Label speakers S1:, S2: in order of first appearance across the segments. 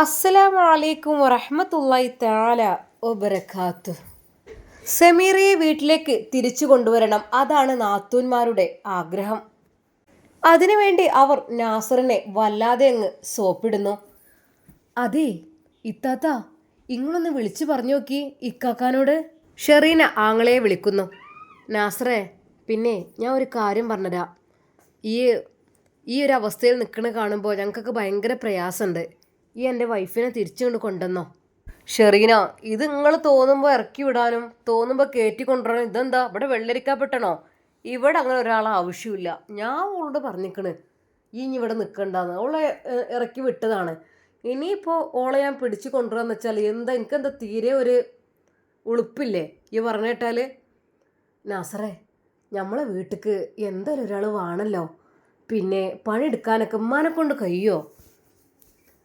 S1: അസ്സലാമു അലൈക്കും വറഹ്മത്തുള്ളാഹി തആല സെമീറയെ സമീറയെ വീട്ടിലേക്ക് തിരിച്ചു കൊണ്ടുവരണം അതാണ് നാത്തൂന്മാരുടെ ആഗ്രഹം. അതിനുവേണ്ടി അവർ നാസറിനെ വല്ലാതെ അങ്ങ് സോപ്പിടുന്നു. അതെ ഇത്താത്ത ഇങ്ങളൊന്ന് വിളിച്ചു പറഞ്ഞു നോക്കി ഇക്കാക്കാനോട്. ഷെറീന ആങ്ങളെ വിളിക്കുന്നു. നാസറെ പിന്നെ ഞാൻ ഒരു കാര്യം പറഞ്ഞുതരാം ഈ ഈ ഒരു അവസ്ഥയിൽ നിൽക്കണ കാണുമ്പോൾ ഞങ്ങൾക്കൊക്കെ ഭയങ്കര പ്രയാസമുണ്ട്. ഈ എന്റെ വൈഫിനെ തിരിച്ചു കൊണ്ട് കൊണ്ടുവന്നോ? ഷെറീന ഇത് നിങ്ങൾ തോന്നുമ്പോൾ ഇറക്കി വിടാനും തോന്നുമ്പോൾ കയറ്റി കൊണ്ടുവരാനും ഇതെന്താ? ഇവിടെ വെള്ളരിക്കപ്പെട്ടണോ? ഇവിടെ അങ്ങനെ ഒരാളെ ആവശ്യമില്ല. ഞാൻ അവളോട് പറഞ്ഞിക്കണ് ഈ ഇനി ഇവിടെ നിൽക്കണ്ടെന്ന് അവളെ ഇറക്കി വിട്ടതാണ്. ഇനിയിപ്പോൾ ഓളെ ഞാൻ പിടിച്ചു കൊണ്ടുവരാന്ന് വെച്ചാൽ എന്താ എനിക്കെന്താ തീരെ ഒരു ഉളുപ്പില്ലേ? ഈ പറഞ്ഞേട്ടാൽ നാസറേ നമ്മളെ വീട്ടിക്ക് എന്തായാലും ഒരാൾ വേണമല്ലോ പിന്നെ പണിയെടുക്കാനൊക്കെ ഉമ്മാനെ കൊണ്ട് കഴിയോ?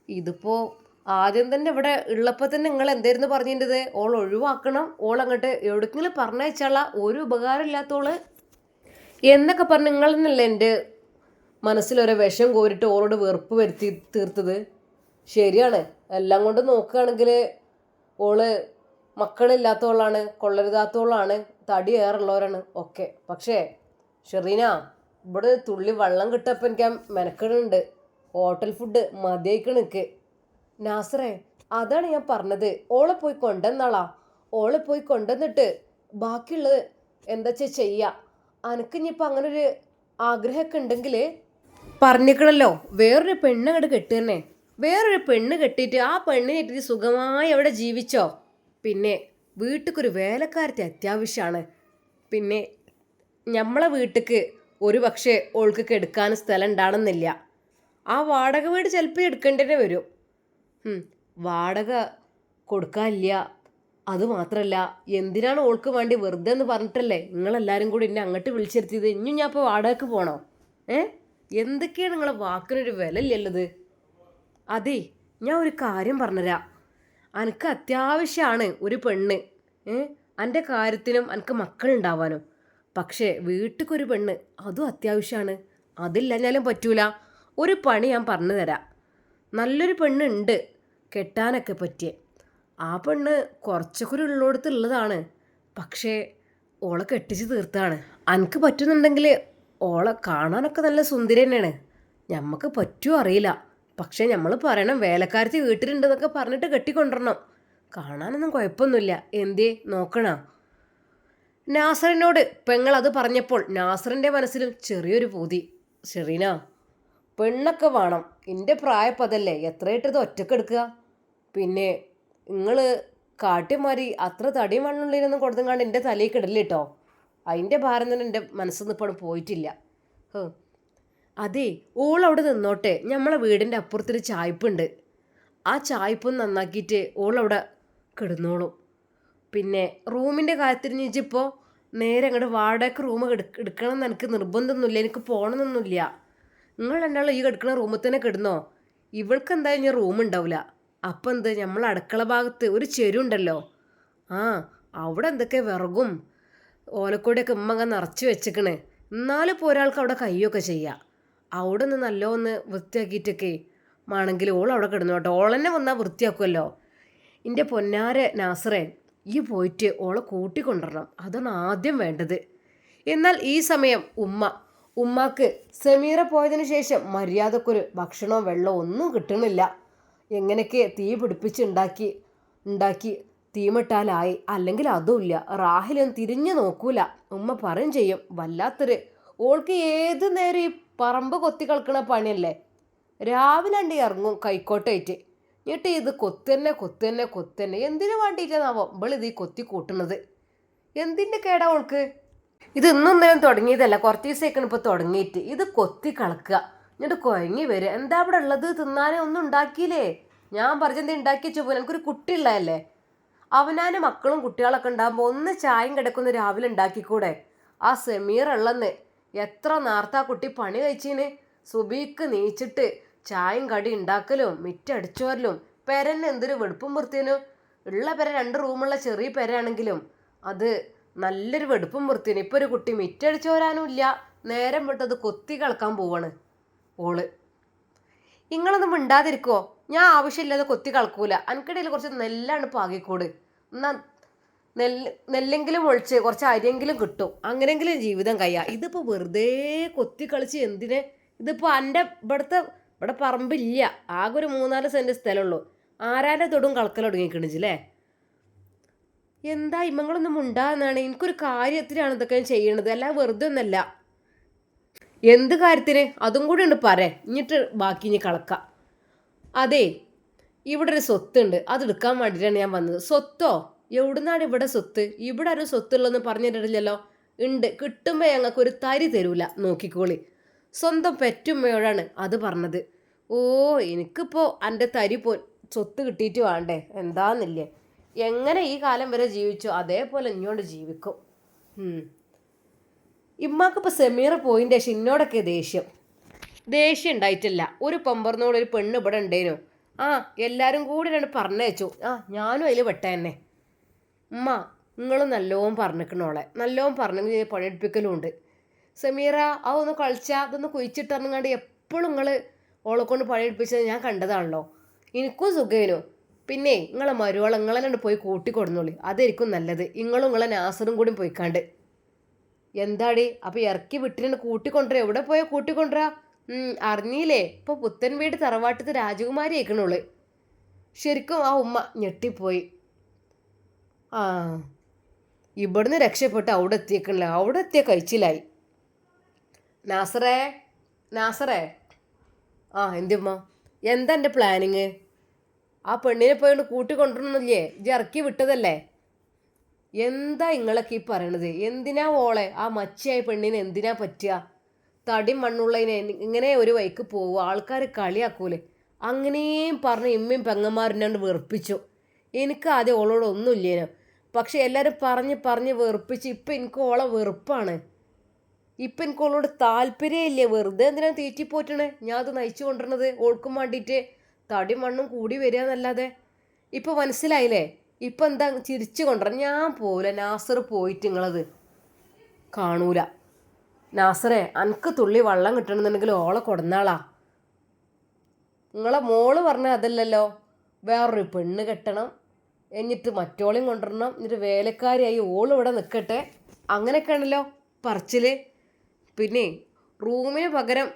S1: ഇതിപ്പോൾ ആദ്യം തന്നെ ഇവിടെ ഉള്ളപ്പോൾ തന്നെ നിങ്ങൾ എന്തായിരുന്നു പറഞ്ഞിരുന്നത്? ഓൾ ഒഴിവാക്കണം. ഓൾ അങ്ങോട്ട് എവിടെക്കെങ്കിലും പറഞ്ഞയച്ചാള. ഒരു ഉപകാരം ഉപകാരമില്ലാത്തോൾ എന്നൊക്കെ പറഞ്ഞ് നിങ്ങൾ തന്നെയല്ലേ എന്റെ മനസ്സിലൊരു വിഷം കോരിട്ട് ഓളോട് വെറുപ്പ് വരുത്തി തീർത്തത്? ശരിയാണ്. എല്ലാം കൊണ്ട് നോക്കുകയാണെങ്കിൽ ഓൾ മക്കളില്ലാത്തവളാണ് കൊള്ളരുതാത്തവളാണ് തടി ഏറുള്ളവരാണ് ഒക്കെ. പക്ഷേ ഷെറീന ഇവിടെ തുള്ളി വെള്ളം കിട്ടപ്പോൾ എനിക്ക് മെനക്കെടുന്നുണ്ട് ഹോട്ടൽ ഫുഡ് മതിയായിക്കണ് നിൽക്ക് നാസറേ അതാണ് ഞാൻ പറഞ്ഞത്. ഓളെ പോയി കൊണ്ടുവന്നാളാ. ഓളെ പോയി കൊണ്ടുവന്നിട്ട് ബാക്കിയുള്ളത് എന്താ വെച്ചാൽ ചെയ്യുക അനക്ക് അങ്ങനെ ഒരു ആഗ്രഹമൊക്കെ ഉണ്ടെങ്കിൽ പറഞ്ഞിക്കണല്ലോ. വേറൊരു പെണ്ണ് അങ്ങോട്ട് കെട്ടി തന്നെ. വേറൊരു പെണ്ണ് കെട്ടിയിട്ട് ആ പെണ്ണിനെ ഇട്ടിട്ട് സുഖമായി അവിടെ ജീവിച്ചോ? പിന്നെ വീട്ടിക്കൊരു വേലക്കാരത്തെ അത്യാവശ്യമാണ് പിന്നെ നമ്മളെ വീട്ടിക്ക് ഒരു പക്ഷേ ഓൾക്ക് കെടുക്കാൻ സ്ഥലം ഉണ്ടാണെന്നില്ല ആ വാടക വീട് ചിലപ്പോൾ എടുക്കേണ്ടതേ വരും. വാടക കൊടുക്കാനില്ല. അത് മാത്രമല്ല എന്തിനാണ് ഓൾക്ക് വേണ്ടി വെറുതെ എന്ന് പറഞ്ഞിട്ടല്ലേ നിങ്ങളെല്ലാവരും കൂടി എന്നെ അങ്ങോട്ട് വിളിച്ചിരുത്തിയത്? ഇനിയും ഞാൻ ഇപ്പോൾ വാടകക്ക് പോകണോ ഏ? എന്തൊക്കെയാണ് നിങ്ങളെ വാക്കിനൊരു വില ഇല്ലല്ലത് അതെ ഞാൻ ഒരു കാര്യം പറഞ്ഞുതരാം എനിക്ക് അത്യാവശ്യമാണ് ഒരു പെണ്ണ്. ഏ? എന്റെ കാര്യത്തിനും എനിക്ക് മക്കളുണ്ടാവാനും. പക്ഷേ വീട്ടിക്കൊരു പെണ്ണ് അതും അത്യാവശ്യമാണ് അതില്ല ഞാനും പറ്റൂല. ഒരു പണി ഞാൻ പറഞ്ഞു തരാം. നല്ലൊരു പെണ്ണുണ്ട്. കെട്ടാനൊക്കെ പറ്റിയ. ആ പെണ്ണ് കുറച്ചൊക്കെ ഒരു ഉള്ളോടത്തുള്ളതാണ് പക്ഷേ ഓളെ കെട്ടിച്ച് തീർത്താണ്. അനക്ക് പറ്റുന്നുണ്ടെങ്കിൽ ഓളെ കാണാനൊക്കെ നല്ല സുന്ദരി തന്നെയാണ്. ഞമ്മക്ക് പറ്റുമോ അറിയില്ല. പക്ഷേ നമ്മൾ പറയണം വേലക്കാരത്തി വീട്ടിലുണ്ടെന്നൊക്കെ പറഞ്ഞിട്ട് കെട്ടിക്കൊണ്ടിരണം കാണാനൊന്നും കുഴപ്പമൊന്നുമില്ല. എന്തേ നോക്കണ. നാസറിനോട് പെങ്ങൾ അത് പറഞ്ഞപ്പോൾ നാസറിന്റെ മനസ്സിലും ചെറിയൊരു പൂതി. ഷെറീന. പെണ്ണൊക്കെ വേണം. എന്റെ പ്രായപ്പതല്ലേ? എത്രയിട്ടത് ഒറ്റക്കെടുക്കുക പിന്നെ നിങ്ങൾ കാട്ടിമാരി അത്ര തടിയും മണ്ണുള്ളിലൊന്നും കൊടുത്തുങ്ങാണ്ട് എന്റെ തലയിൽ കിടൽ കേട്ടോ അതിന്റെ ഭാരം തന്നെ എന്റെ മനസ്സിൽ നിന്ന് ഇപ്പോൾ പോയിട്ടില്ല. അതെ ഓൾ അവിടെ നിന്നോട്ടെ. നമ്മളെ വീടിന്റെ അപ്പുറത്തൊരു ചായ്പുണ്ട് ആ ചായ്പ് നന്നാക്കിയിട്ട് ഓൾ അവിടെ കിടന്നോളും. പിന്നെ റൂമിന്റെ കാര്യത്തിൽ ഇനിയിപ്പോൾ നേരെ അങ്ങോട്ട് വാടക റൂം എടുക്കണം എന്ന് എനിക്ക് നിർബന്ധമൊന്നുമില്ല എനിക്ക് പോകണമെന്നൊന്നുമില്ല നിങ്ങൾ രണ്ടാളും ഈ കിടക്കുന്ന റൂമിൽ തന്നെ കിടന്നോ? ഇവൾക്ക് എന്തായാലും ഞാൻ റൂം ഉണ്ടാവില്ല അപ്പം എന്ത്? നമ്മൾ അടുക്കള ഭാഗത്ത് ഒരു ചെരുണ്ടല്ലോ ആ അവിടെ എന്തൊക്കെ വിറകും ഓലക്കോടിയൊക്കെ ഉമ്മ അങ്ങ് നിറച്ച് വെച്ചിക്കണേ. എന്നാലും ഇപ്പോൾ ഒരാൾക്ക് അവിടെ കയ്യൊക്കെ ചെയ്യാം. അവിടെ നിന്ന് നല്ലോന്ന് വൃത്തിയാക്കിയിട്ടൊക്കെ ആണെങ്കിൽ ഓൾ അവിടെ കിടന്നു കേട്ടോ. ഓളെന്നെ വന്നാൽ വൃത്തിയാക്കുമല്ലോ എന്റെ പൊന്നാരെ നാസറെ ഈ പോയിട്ട് ഓളെ കൂട്ടിക്കൊണ്ടുവരണം അതാണ് ആദ്യം വേണ്ടത്. എന്നാൽ ഈ സമയം ഉമ്മ ഉമ്മാക്ക് സമീറ പോയതിനു ശേഷം മര്യാദക്കൊരു ഭക്ഷണവും വെള്ളമോ ഒന്നും കിട്ടണില്ല. എങ്ങനെയൊക്കെ തീ പിടിപ്പിച്ച് ഉണ്ടാക്കി തീമിട്ടാലായി. അല്ലെങ്കിൽ അതുമില്ല. റാഹിലൊന്നും തിരിഞ്ഞു നോക്കൂല. ഉമ്മ പറയും ചെയ്യും. വല്ലാത്തൊരു ഓൾക്ക് ഏത് നേരം ഈ പറമ്പ് കൊത്തി കളിക്കണ പണിയല്ലേ? രാവിലെ അണ്ടി ഇറങ്ങും കൈക്കോട്ടായിട്ട് എന്നിട്ട് ഇത് കൊത്തന്നെ കൊത്തന്നെ കൊത്തന്നെ എന്തിനു വേണ്ടിയിട്ടാണാവോ ഇവളിത് ഈ കൊത്തി കൂട്ടണത്? എന്തിന്റെ കേടാ ഓൾക്ക്? ഇത് ഇന്നും നേരം തുടങ്ങിയതല്ല. കുറച്ച് ദിവസമൊക്കെയാണ് ഇപ്പോൾ തുടങ്ങിയിട്ട്. ഇത് കൊത്തി കളക്കുക. എന്നിട്ട് കുഴങ്ങി വരിക. എന്താ അവിടെ ഉള്ളത്? തിന്നാനേ ഒന്നും ഉണ്ടാക്കിയില്ലേ? ഞാൻ പറഞ്ഞത് ഉണ്ടാക്കി പോലെ. എനിക്കൊരു കുട്ടിയുള്ളതല്ലേ അവനാന് മക്കളും കുട്ടികളൊക്കെ ഉണ്ടാകുമ്പോൾ ഒന്ന് ചായം കിടക്കുന്ന രാവിലെ ഉണ്ടാക്കിക്കൂടെ? ആ സെമീർ ഉള്ളന്ന്. എത്ര നേരത്തെ ആ കുട്ടി പണി കഴിച്ചീന്? സുബീക്ക് നീച്ചിട്ട് ചായം കടി ഉണ്ടാക്കലും മിറ്റടിച്ചോരലും. പെരന്നെ എന്തൊരു വെടുപ്പും വൃത്തിയനും. ഉള്ള പെര രണ്ട് റൂമുള്ള ചെറിയ പെരയാണെങ്കിലും അത് നല്ലൊരു വെടുപ്പും വൃത്തിയാണ് ഇപ്പൊ ഒരു കുട്ടി മിറ്റടിച്ചോരാനും ഇല്ല. നേരം വിട്ടത് കൊത്തി കളക്കാൻ പോവാണ് ഓൾ. നിങ്ങളൊന്നും മിണ്ടാതിരിക്കോ? ഞാൻ ആവശ്യമില്ലാതെ കൊത്തി കളക്കൂല. അനക്കിടയിൽ കുറച്ച് നെല്ലാണ് പാകിക്കൂട്. എന്നാ നെല്ല് നെല്ലെങ്കിലും ഒഴിച്ച് കുറച്ച് അരിയെങ്കിലും കിട്ടും. അങ്ങനെങ്കിലും ജീവിതം കഴിയാം. ഇതിപ്പോൾ വെറുതെ കൊത്തി കളിച്ച് എന്തിനെ? ഇതിപ്പോൾ എന്റെ ഇവിടുത്തെ ഇവിടെ പറമ്പില്ല. ആകെ ഒരു മൂന്നാൽ സെന്റ് സ്ഥലമുള്ളൂ. ആരാന്റെ തൊടും കളക്കൽ തുടങ്ങിക്കണിച്ചില്ലേ എന്താ ഇമ്മങ്ങളൊന്നും ഉണ്ടാകുന്നതാണ് എനിക്കൊരു കാര്യത്തിനാണ് ഇതൊക്കെ ചെയ്യണത്. അല്ല വെറുതെ ഒന്നല്ല എന്ത് കാര്യത്തിന്? അതും കൂടെ ഉണ്ട് പറ. എന്നിട്ട് ബാക്കി ഇനി കളക്കാം അതെ ഇവിടെ ഒരു സ്വത്തുണ്ട്. അത് എടുക്കാൻ വേണ്ടിയിട്ടാണ് ഞാൻ വന്നത്. സ്വത്തോ? എവിടുന്നാണ് ഇവിടെ സ്വത്ത്? ഇവിടെ ഒരു സ്വത്തുള്ളതെന്ന് പറഞ്ഞിട്ടില്ലല്ലോ ഉണ്ട്. കിട്ടുമ്പോൾ ഞങ്ങൾക്ക് ഒരു തരി തരൂല. നോക്കിക്കോളി. സ്വന്തം പെറ്റുമ്മയോടാണ് അത് പറഞ്ഞത്. ഓ എനിക്കിപ്പോൾ എന്റെ തരി പോ സ്വത്ത് കിട്ടിയിട്ട് വേണ്ടേ? എന്താന്നില്ലേ? എങ്ങനെ ഈ കാലം വരെ ജീവിച്ചോ അതേപോലെ ഇങ്ങോട്ട് ജീവിക്കും. ഉം. ഇമ്മാക്കിപ്പോൾ സെമീറ പോയിന്റെ ശേഷം ഇന്നോടൊക്കെ ദേഷ്യം. ദേഷ്യം ഉണ്ടായിട്ടില്ല. ഒരു പമ്പറിനോട് ഒരു പെണ്ണ് ഇവിടെ ഉണ്ടേനു. ആ എല്ലാവരും കൂടി രണ്ട് പറഞ്ഞയച്ചു. ആ ഞാനും അതിൽ തന്നെ ഉമ്മ നിങ്ങൾ നല്ലോണം പറഞ്ഞിക്കണോളെ നല്ലോണം പറഞ്ഞെങ്കിൽ പണിയെടുപ്പിക്കലും ഉണ്ട് സമീറ ആ ഒന്ന് കളിച്ചാൽ അതൊന്ന് കുഴിച്ചിട്ടിറങ്ങാണ്ട് എപ്പോഴും നിങ്ങൾ ഓളെ കൊണ്ട് പണിയെടുപ്പിച്ചത് ഞാൻ കണ്ടതാണല്ലോ. എനിക്കും സുഖേനു. പിന്നെ നിങ്ങളെ മരുവളെ നിങ്ങളെ പോയി കൂട്ടിക്കൊടുന്നോളി അതായിരിക്കും നല്ലത്. നിങ്ങളും നിങ്ങളെ നാസറും കൂടി പോയിക്കാണ്ട്. എന്താടി? അപ്പോൾ ഇറക്കി വിട്ടിനെ കൂട്ടിക്കൊണ്ടുവരാ എവിടെ പോയാൽ കൂട്ടിക്കൊണ്ടുവരാ അറിഞ്ഞില്ലേ? ഇപ്പോൾ പുത്തൻ വീട് തറവാട്ടത്ത് രാജകുമാരി ആക്കണുള്ളു ശരിക്കും ആ ഉമ്മ ഞെട്ടിപ്പോയി. ആ ഇവിടുന്ന് രക്ഷപ്പെട്ട് അവിടെ എത്തിയേക്കണില്ല. അവിടെ എത്തിയ കഴിച്ചിലായി. നാസറേ? നാസറേ? ആ എന്തുമ്മ? എന്താ എന്റെ പ്ലാനിങ് ആ പെണ്ണിനെ പോയി കൂട്ടിക്കൊണ്ടിരുന്നില്ലേ ഇജ്ജ് ഇറക്കി വിട്ടതല്ലേ? എന്താ ഇങ്ങളൊക്കെ ഈ പറയണത്? എന്തിനാ ഓളെ? ആ മച്ചിയായ പെണ്ണിന് എന്തിനാ പറ്റുക? തടി മണ്ണുള്ളതിനെ ഇങ്ങനെ ഒരു വൈക്ക് പോവുക. ആൾക്കാർ കളിയാക്കൂലേ. അങ്ങനെയും പറഞ്ഞ് ഇമ്മയും പെങ്ങന്മാരിനോട് വെറുപ്പിച്ചു. എനിക്ക് ആദ്യം ഓളോട് ഒന്നുമില്ലേനോ പക്ഷെ എല്ലാവരും പറഞ്ഞ് പറഞ്ഞ് വെറുപ്പിച്ച് ഇപ്പം എനിക്ക് ഓളെ വെറുപ്പാണ്. ഇപ്പം എനിക്ക് ഓളോട് താല്പര്യമില്ലേ. വെറുതെ എന്തിനാണ് തീറ്റിപ്പോറ്റണേ? ഞാൻ അത് നയിച്ചു കൊണ്ടിരുന്നത് ഓൾക്കും വേണ്ടിയിട്ട്. തടി മണ്ണും കൂടി വരിക എന്നല്ലാതെ ഇപ്പൊ മനസ്സിലായില്ലേ? ഇപ്പം എന്താ ചിരിച്ചു കൊണ്ടുവരാം ഞാൻ പോല നാസർ പോയിട്ട് നിങ്ങളത് കാണൂല. നാസറെ അനക്ക് തുള്ളി വള്ളം കിട്ടണമെന്നുണ്ടെങ്കിൽ ഓളെ കൊടുന്നാളാ. നിങ്ങളെ മോൾ പറഞ്ഞ അതല്ലല്ലോ. വേറൊരു പെണ്ണ് കെട്ടണം. എന്നിട്ട് മറ്റോളെയും കൊണ്ടുവരണം. എന്നിട്ട് വേലക്കാരിയായി ഓൾ ഇവിടെ നിൽക്കട്ടെ അങ്ങനെയൊക്കെയാണല്ലോ പറച്ചിൽ. പിന്നെ റൂമിന് പകരം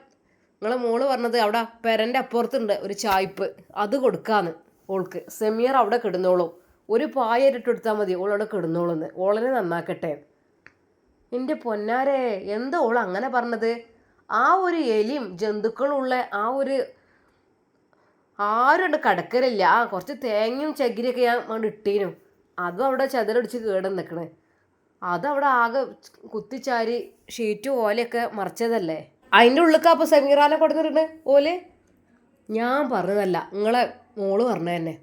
S1: നിങ്ങളെ മോൾ പറഞ്ഞത് അവിടെ പെരന്റെ അപ്പുറത്തുണ്ട് ഒരു ചായ്പ്. അത് കൊടുക്കാന്ന് ഓൾക്ക്. സെമിയർ അവിടെ കിടന്നോളും. ഒരു പായ ഇട്ടെടുത്താൽ മതി. ഓളവിടെ കിടന്നോളൂന്ന്. ഓളനെ നന്നാക്കട്ടെ. എന്റെ പൊന്നാരെ എന്താ ഓൾ അങ്ങനെ പറഞ്ഞത്? ആ ഒരു എലിയും ജന്തുക്കളുള്ള ആ ഒരു ആരുണ്ട് കടക്കലില്ല. ആ കുറച്ച് തേങ്ങയും ചകിരിയൊക്കെ ഞാൻ അങ്ങോട്ട് ഇട്ടീനും. അതും അവിടെ ചതിരടിച്ച് കേടം നിൽക്കണേ അതവിടെ ആകെ കുത്തിച്ചാരി ഷീറ്റ് ഓലയൊക്കെ മറിച്ചതല്ലേ? അതിന്റെ ഉള്ളിലേക്ക് അപ്പോൾ സെമീറാനെ കൊടുത്തിട്ടുണ്ട് ഓൽ? ഞാൻ പറഞ്ഞതല്ല. നിങ്ങളെ മോൾ പറഞ്ഞ തന്നെ.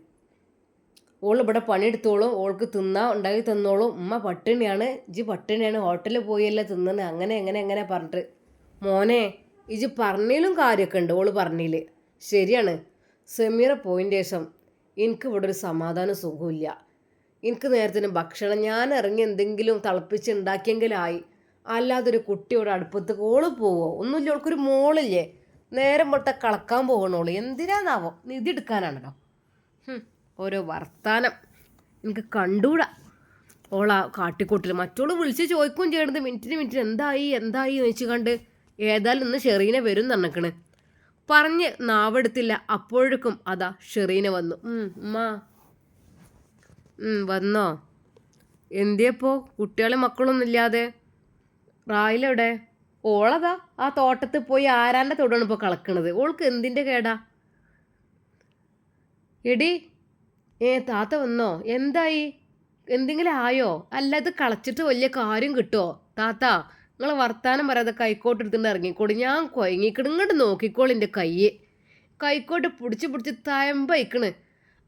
S1: ഓൾ ഇവിടെ പണിയെടുത്തോളും ഓൾക്ക് തിന്നാ ഉണ്ടാക്കി തിന്നോളും. ഉമ്മ പട്ടിണിയാണ്. ഇജ് പട്ടിണിയാണ്. ഹോട്ടലിൽ പോയല്ലേ തിന്നുന്നത് അങ്ങനെ എങ്ങനെ എങ്ങനെ പറഞ്ഞിട്ട്. മോനെ ഇജ് പറഞ്ഞതിലും കാര്യമൊക്കെ ഉണ്ട് ഓൾ പറഞ്ഞതിൽ ശരിയാണ്. സെമീറ പോയിന്റെ ശേഷം എനിക്ക് ഇവിടെ ഒരു സമാധാനം സുഖമില്ല എനിക്ക് നേരത്തിന് ഭക്ഷണം ഞാൻ ഇറങ്ങി എന്തെങ്കിലും തിളപ്പിച്ച് ഉണ്ടാക്കിയെങ്കിലായി. അല്ലാതൊരു കുട്ടിയോട് അടുപ്പത്ത് ഓൾ പോവോ? ഒന്നുമില്ല ഓൾക്കൊരു മോളില്ലേ? നേരം പൊട്ട കളക്കാൻ പോകണോളൂ എന്തിനാന്നാവോ? നിധി എടുക്കാനാണല്ലോ. ഓരോ വർത്താനം. എനിക്ക് കണ്ടൂടാ. ഓളാ കാട്ടിക്കൂട്ടിൽ. മറ്റോൾ വിളിച്ച് ചോദിക്കുകയും ചെയ്യണത് മിനിറ്റിന് മിനിറ്റിന് എന്തായി എന്തായി എന്ന് വെച്ച് കണ്ട് ഏതായാലും ഇന്ന് ഷെറീനെ വരും തന്നക്കണ് പറഞ്ഞ് നാവെടുത്തില്ല. അപ്പോഴേക്കും അതാ ഷെറീന വന്നു. ഉമ്മ. വന്നോ? എന്തിയപ്പോ? കുട്ടികളും മക്കളൊന്നും ഇല്ലാതെ. റായിലെവിടെ? ഓളതാ ആ തോട്ടത്തിൽ പോയി ആരാന്റെ തൊടാണ് ഇപ്പോൾ കളക്കണത്? ഓൾക്ക് എന്തിന്റെ കേടാ? എടി ഏ താത്ത വന്നോ? എന്തായി? എന്തെങ്കിലും ആയോ? അല്ല ഇത് കളച്ചിട്ട് വലിയ കാര്യം കിട്ടുമോ താത്ത നിങ്ങൾ വർത്താനം പറയാതെ കൈക്കോട്ട് എടുത്തിട്ട് ഇറങ്ങിക്കോടി ഞാൻ കൊയങ്ങിക്കിട് ഇങ്ങോട്ട് നോക്കിക്കോളി എന്റെ കയ്യ്. കൈക്കോട്ട് പിടിച്ച് പിടിച്ച് തയമ്പയക്കണ്.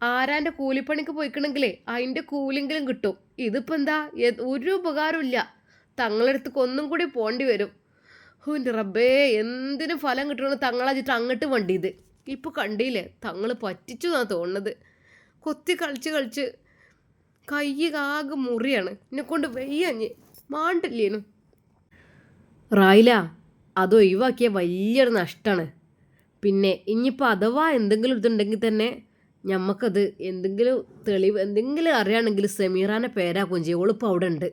S1: ആരാന്റെ കൂലിപ്പണിക്ക് പോയിക്കണെങ്കിലേ അതിന്റെ കൂലിങ്കിലും കിട്ടും. ഇതിപ്പോൾ എന്താ? ഒരു ഉപകാരമില്ല തങ്ങളടുത്ത് ഒന്നും കൂടി പോണ്ടി വരും. ഹോ എന്റെ റബ്ബേ എന്തിനു ഫലം കിട്ടണമെന്ന് തങ്ങളാച്ചിട്ട് അങ്ങോട്ട് വണ്ടിയത്. ഇപ്പോൾ കണ്ടില്ലേ തങ്ങൾ പറ്റിച്ചു എന്നാണ് തോന്നുന്നത് കൊത്തി കളിച്ച് കളിച്ച് കൈ ആകെ മുറിയാണ്. എന്നെ കൊണ്ട് വെയ്യഞ്ഞ്. മാണ്ടില്ലേനു. റായില അത് ഒഴിവാക്കിയ വലിയൊരു നഷ്ടമാണ് പിന്നെ ഇനിയിപ്പോൾ അഥവാ എന്തെങ്കിലും ഇതുണ്ടെങ്കിൽ തന്നെ ഞമ്മക്കത് എന്തെങ്കിലും തെളിവ് എന്തെങ്കിലും അറിയാണെങ്കിൽ സെമീറാനെ പേരാക്കുകയും ചെയ്യും. ഓളിപ്പോൾ അവിടെ ഉണ്ട്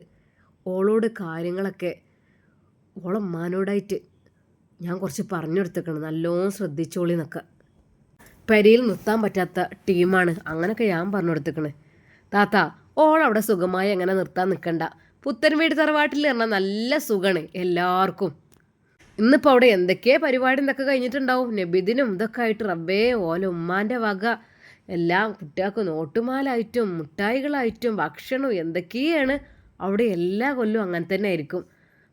S1: ഓളോട് കാര്യങ്ങളൊക്കെ ഓളമ്മാനോടായിട്ട് ഞാൻ കുറച്ച് പറഞ്ഞു കൊടുത്തേക്കണം നല്ലോണം ശ്രദ്ധിച്ചോളി എന്നൊക്കെ പെരയിൽ നിർത്താൻ പറ്റാത്ത ടീമാണ്. അങ്ങനെയൊക്കെ ഞാൻ പറഞ്ഞു കൊടുത്തേക്കണ് താത്ത ഓളവിടെ സുഖമായി അങ്ങനെ നിർത്താൻ നിൽക്കണ്ട പുത്തൻ വീട് തറവാട്ടിൽ പറഞ്ഞാൽ നല്ല സുഖമാണ് എല്ലാവർക്കും. ഇന്നിപ്പോൾ അവിടെ എന്തൊക്കെയോ പരിപാടി എന്തൊക്കെ കഴിഞ്ഞിട്ടുണ്ടാവും? നബിദിനും ഇതൊക്കെ ആയിട്ട് റബ്ബേ ഓല ഉമ്മാന്റെ വക. എല്ലാം കുട്ടികൾക്ക് നോട്ടുമാലായിട്ടും മുട്ടായികളായിട്ടും ഭക്ഷണവും എന്തൊക്കെയാണ് അവിടെ എല്ലാ കൊല്ലവും അങ്ങനെ തന്നെ ആയിരിക്കും.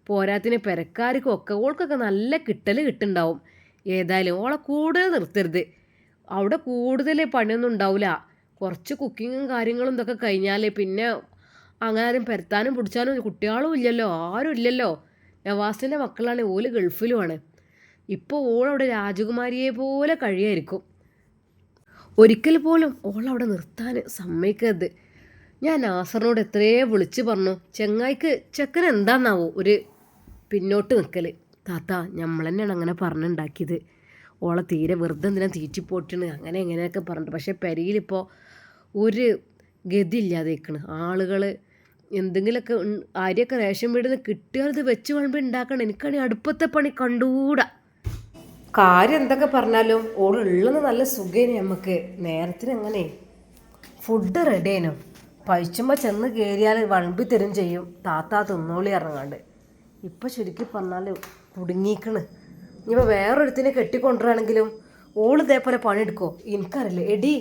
S1: പോരാത്തിന് പെരക്കാർക്കും ഒക്കെ ഓൾക്കൊക്കെ നല്ല കിട്ടൽ കിട്ടുണ്ടാവും ഏതായാലും ഓളെ കൂടുതൽ നിർത്തരുത്. അവിടെ കൂടുതൽ പണിയൊന്നും ഉണ്ടാവില്ല. കുറച്ച് കുക്കിങ്ങും കാര്യങ്ങളും ഇതൊക്കെ കഴിഞ്ഞാൽ പിന്നെ അങ്ങനെ ആരും പെരത്താനും പിടിച്ചാനും കുട്ടികളും ഇല്ലല്ലോ ആരും ഇല്ലല്ലോ. നവാസിന്റെ മക്കളാണ് ഓൽ ഗൾഫിലുമാണ്. ഇപ്പോൾ ഓളവിടെ രാജകുമാരിയെ പോലെ കഴിയായിരിക്കും. ഒരിക്കൽ പോലും ഓളവിടെ നിർത്താൻ സമ്മതിക്കരുത്. ഞാൻ നാസറിനോട് എത്രയോ വിളിച്ചു പറഞ്ഞു ചെങ്ങായിക്ക് ചെക്കൻ എന്താന്നാവോ ഒരു പിന്നോട്ട് നിൽക്കൽ താത്ത നമ്മൾ തന്നെയാണ് അങ്ങനെ പറഞ്ഞുണ്ടാക്കിയത്. ഓളെ തീരെ വെറുതെ എന്തിനാ തീറ്റിപ്പോട്ടിണ് അങ്ങനെ എങ്ങനെയൊക്കെ പറഞ്ഞിട്ട്. പക്ഷേ പെരയിലിപ്പോൾ ഒരു ഗതി ഇല്ലാതെ നിൽക്കണ് ആളുകൾ എന്തെങ്കിലുമൊക്കെ ആരെയൊക്കെ റേഷൻ വീടിന് കിട്ടിയാൽ വെച്ച് വിളമ്പി ഉണ്ടാക്കണം എനിക്കാണെങ്കിൽ അടുപ്പത്തെ പണി കണ്ടുകൂടാ. കാര്യം എന്തൊക്കെ പറഞ്ഞാലും ഓളുള്ളത് നല്ല സുഖേനെ നമുക്ക് നേരത്തിന് എങ്ങനെ ഫുഡ് റെഡിയേനു പഴിച്ചുമ്പോൾ ചെന്ന് കയറിയാൽ വളമ്പി തരും ചെയ്യും. താത്ത തിന്നോളി ഇറങ്ങാണ്ട് ഇപ്പം ശരിക്കും പറഞ്ഞാൽ കുടുങ്ങിക്കണ് ഇനിയിപ്പോൾ വേറൊരുത്തിനെ കെട്ടിക്കൊണ്ടുവരാണെങ്കിലും ഓൾ ഇതേപോലെ പണിയെടുക്കോ? എനിക്കറിയില്ല. എടി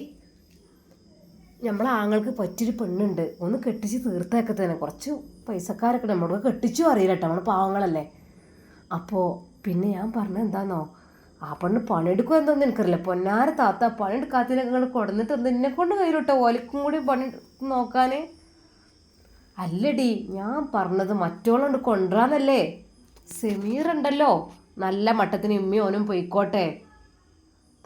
S1: നമ്മളെ ആങ്ങൾക്ക് പറ്റിയൊരു പെണ്ണുണ്ട്. ഒന്ന് കെട്ടിച്ച് തീർത്തേക്കെ തന്നെ കുറച്ച് പൈസക്കാരൊക്കെ നമ്മളോട് കെട്ടിച്ചു അറിയില്ല കേട്ടോ നമ്മൾ പാവങ്ങളല്ലേ. അപ്പോൾ പിന്നെ ഞാൻ പറഞ്ഞത് എന്താണോ ആ പെണ്ണ് പണിയെടുക്കുക എന്തോന്ന് എനിക്കറിയില്ല. പൊന്നാര താത്ത പണിയെടുക്കാത്തതിനെ നിങ്ങൾ കൊടുന്നിട്ട് നിന്നെ കൊണ്ട് കയ്യിലോട്ടോ ഓലിക്കും കൂടി പണി നോക്കാൻ അല്ലടി ഞാൻ പറഞ്ഞത് മറ്റോളുണ്ട് കൊണ്ടുവരാന്നല്ലേ സെമീർ ഉണ്ടല്ലോ നല്ല മട്ടത്തിന് ഇമ്മിയോനും പൊയ്ക്കോട്ടെ.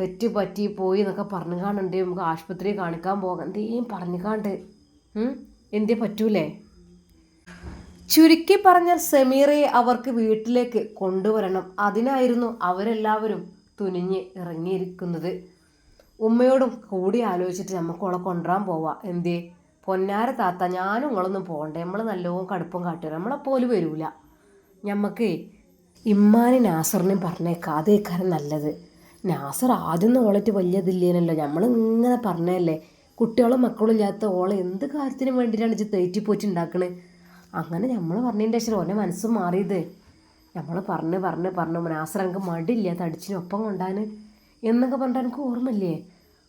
S1: തെറ്റ് പറ്റി പോയി എന്നൊക്കെ പറഞ്ഞു കാണണ്ടേ. നമുക്ക് ആശുപത്രി കാണിക്കാൻ പോകാം. എന്തേലും പറഞ്ഞു കാണ്ട്. എന്തേ പറ്റൂലേ? ചുരുക്കി പറഞ്ഞ സെമീറെ അവർക്ക് വീട്ടിലേക്ക് കൊണ്ടുവരണം. അതിനായിരുന്നു അവരെല്ലാവരും തുനിഞ്ഞ് ഇറങ്ങിയിരിക്കുന്നത്. ഉമ്മയോടും കൂടി ആലോചിച്ചിട്ട് നമുക്ക് അവളെ കൊണ്ടുവരാൻ പോവാം. എന്തേ? പൊന്നാര താത്ത ഞാനും നിങ്ങളൊന്നും പോകണ്ടേ. നമ്മൾ നല്ലോണം കടുപ്പം കാട്ടുക. നമ്മളെ പോലും വരൂല. ഞമ്മക്ക് ഇമ്മാനി നാസറിനെയും പറഞ്ഞേക്കാം. അതേക്കാരം നല്ലത്. നാസർ ആദ്യം നിന്ന് ഓളറ്റ് വലിയതില്ലേനല്ലോ. നമ്മൾ ഇങ്ങനെ പറഞ്ഞതല്ലേ. കുട്ടികളും മക്കളും ഇല്ലാത്ത ഓളെ എന്ത് കാര്യത്തിന് വേണ്ടിയിട്ടാണ് ഇത് തേറ്റിപ്പോറ്റി ഉണ്ടാക്കണേ അങ്ങനെ നമ്മൾ പറഞ്ഞതിന്റെ ശേഷം ഓനെ മനസ്സ് മാറിയത്. നമ്മൾ പറഞ്ഞ് പറഞ്ഞ് പറഞ്ഞു നാസർ എനിക്ക് മടിയില്ല തടിച്ചിനൊപ്പം കൊണ്ടാൻ എന്നൊക്കെ പറഞ്ഞിട്ട് എനിക്ക് ഓർമ്മയില്ലേ?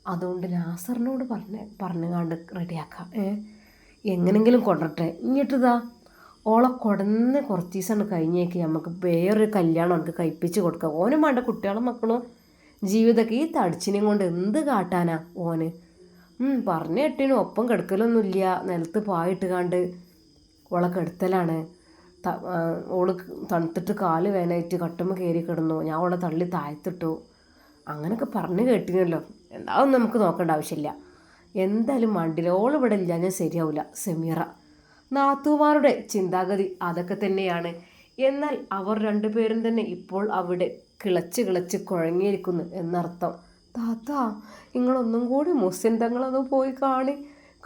S1: അതുകൊണ്ട് നാസറിനോട് പറഞ്ഞ് പറഞ്ഞുകാണ്ട് റെഡിയാക്കാം. ഏ? എങ്ങനെങ്കിലും കൊണ്ടട്ടെ ഇങ്ങോട്ടിതാ. ഓളെ കൊടന്ന് കുറച്ച് ദിവസമാണ് കഴിഞ്ഞേക്ക് നമുക്ക് വേറൊരു കല്യാണം അവർക്ക് കഴിപ്പിച്ച് കൊടുക്കാം. ഓനും വേണ്ട കുട്ടികളും മക്കളും ജീവിതമൊക്കെ ഈ തടിച്ചിനെയും കൊണ്ട് എന്ത് കാട്ടാനാ ഓന്? പറഞ്ഞ എട്ടിനും ഒപ്പം കിടക്കലൊന്നുമില്ല. നിലത്ത് പായിട്ട് കണ്ട് ഓളെ കെടുത്തലാണ്. ഓൾ തണുത്തിട്ട് കാൽ വേനായിട്ട് കട്ടുമ്പോൾ കയറി കിടന്നു. ഞാൻ ഓളെ തള്ളി താഴ്ത്തിട്ടു. അങ്ങനെയൊക്കെ പറഞ്ഞു കേട്ടിനല്ലോ. എന്താവും നമുക്ക് നോക്കേണ്ട ആവശ്യമില്ല. എന്തായാലും മണ്ടിലോളം ഓളിവിടെ ഇല്ല. ഞാൻ ശരിയാവില്ല സെമീറ. നാത്തുമാരുടെ ചിന്താഗതി അതൊക്കെ തന്നെയാണ്. എന്നാൽ അവർ രണ്ടുപേരും തന്നെ ഇപ്പോൾ അവിടെ കിളച്ച് കിളച്ച് കുഴങ്ങിയിരിക്കുന്നു എന്നർത്ഥം. താത്ത നിങ്ങളൊന്നും കൂടി മുസ്ലിം തങ്ങളൊന്ന് പോയി കാണി.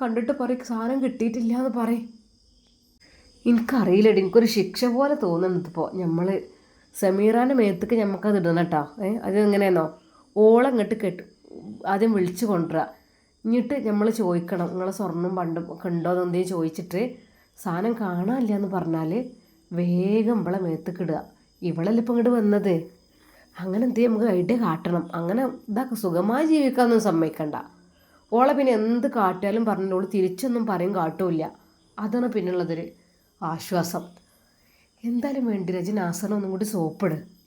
S1: കണ്ടിട്ട് പറയും സാധനം കിട്ടിയിട്ടില്ല എന്ന് പറയും. എനിക്കറിയില്ലടി. എനിക്കൊരു ശിക്ഷ പോലെ തോന്നുന്നത് ഇപ്പോൾ നമ്മൾ സമീറാന്റെ മേത്തേക്ക് ഞമ്മക്കത് ഇടണം കേട്ടോ. ഏ അത് എങ്ങനെയാണോ ഓളങ്ങോട്ട് കെട്ട്. ആദ്യം വിളിച്ചു കൊണ്ടുവരിക എന്നിട്ട് നമ്മൾ ചോദിക്കണം. നിങ്ങളെ സ്വർണം പണ്ടും ഒക്കെ ഉണ്ടോ എന്നെന്തെങ്കിലും ചോദിച്ചിട്ട് സാധനം കാണാനില്ല എന്ന് പറഞ്ഞാൽ വേഗം ഇവളെ മേത്തേക്ക് ഇടുക. ഇവളല്ലേ ഇപ്പം ഇങ്ങോട്ട് വന്നത്? അങ്ങനെ എന്തേ നമുക്ക് ഐഡിയ കാട്ടണം. അങ്ങനെ ഇതാക്കുക സുഖമായി ജീവിക്കാനൊന്നും സമ്മതിക്കണ്ട. ഓളെ പിന്നെ എന്ത് കാട്ടിയാലും പറഞ്ഞോളൂ തിരിച്ചൊന്നും പറയും കാട്ടുമില്ല. അതാണ് പിന്നുള്ളതൊരു ആശ്വാസം. എന്തായാലും വേണ്ടി രജി നാസറിനെ ഒന്നും കൂടി സോപ്പിട്.